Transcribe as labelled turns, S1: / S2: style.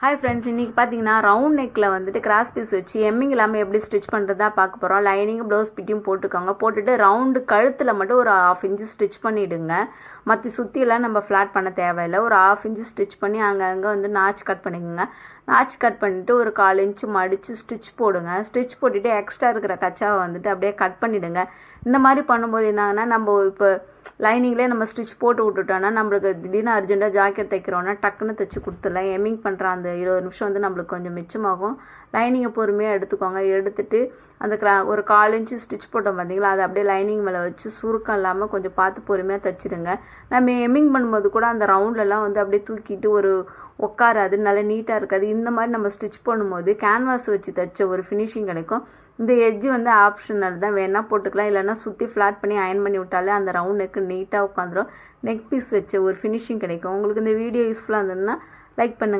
S1: Hi friends இன்றைக்கி பார்த்தீங்கன்னா round நெக்கில் வந்துட்டு கிராஸ் பீஸ் வச்சு எம்மிங் இல்லாமல் எப்படி ஸ்டிச் பண்ணுறதா பார்க்க போகிறோம் லைனிங் ப்ளவுஸ் பிட்டியும் போட்டுக்கோங்க போட்டுட்டு ரவுண்டு கழுத்தில் மட்டும் ஒரு ஆஃப் இன்ச்சு ஸ்டிச் பண்ணிவிடுங்க மற்ற சுற்றியெல்லாம் நம்ம ஃப்ளாட் பண்ண தேவையில்லை. ஒரு ஆஃப் இன்ச்சு ஸ்டிச் பண்ணி அங்கங்கே வந்து நாச் கட் பண்ணிக்கோங்க. நாச் கட் பண்ணிவிட்டு ஒரு கால் இன்ச்சு மடித்து ஸ்டிச் போடுங்க. ஸ்டிச் போட்டுட்டு எக்ஸ்ட்ரா இருக்கிற கச்சாவை வந்துட்டு அப்படியே கட் பண்ணிவிடுங்க இந்த மாதிரி பண்ணும்போது என்னாங்கன்னா நம்ம இப்போ லைனிங்லேயே நம்ம ஸ்டிச் போட்டு விட்டுட்டோன்னா நம்மளுக்கு திடீர்னு அர்ஜென்ட்டாக ஜாக்கெட் தைக்கிறோன்னா டக்குன்னு தைச்சி கொடுத்துடலாம். எம்மிங் பண்ணுற அந்த இருபது நிமிஷம் வந்து நம்மளுக்கு கொஞ்சம் மிச்சமாகும். லைனிங்கை பொறுமையாக எடுத்துக்கோங்க. எடுத்துட்டு அந்த க்ரா ஒரு கால் இன்ச்சு ஸ்டிச் போட்டோம் பார்த்தீங்களா அதை அப்படியே லைனிங் மேலே வச்சு சுருக்கம் இல்லாமல் கொஞ்சம் பார்த்து பொறுமையாக தைச்சிடுங்க. நம்ம எம்மிங் பண்ணும்போது கூட அந்த ரவுண்ட்லலாம் வந்து அப்படியே தூக்கிட்டு ஒரு உட்காராது நல்லா நீட்டாக இருக்காது. இந்த மாதிரி நம்ம ஸ்டிச் பண்ணும்போது கேன்வாஸ் வச்சு தைச்ச ஒரு ஃபினிஷிங் கிடைக்கும். இந்த எஜ்ஜு வந்து ஆப்ஷனல் தான். வேணால் போட்டுக்கலாம். இல்லைன்னா சுற்றி ஃப்ளாட் பண்ணி அயன் பண்ணி விட்டாலே அந்த ரவுண்ட் நெக்கு நீட்டாக உட்காந்துரும். நெக் பீஸ் வச்ச ஒரு ஃபினிஷிங் கிடைக்கும். உங்களுக்கு இந்த வீடியோ யூஸ்ஃபுல்லாக இருந்ததுன்னா லைக் பண்ணுங்கள்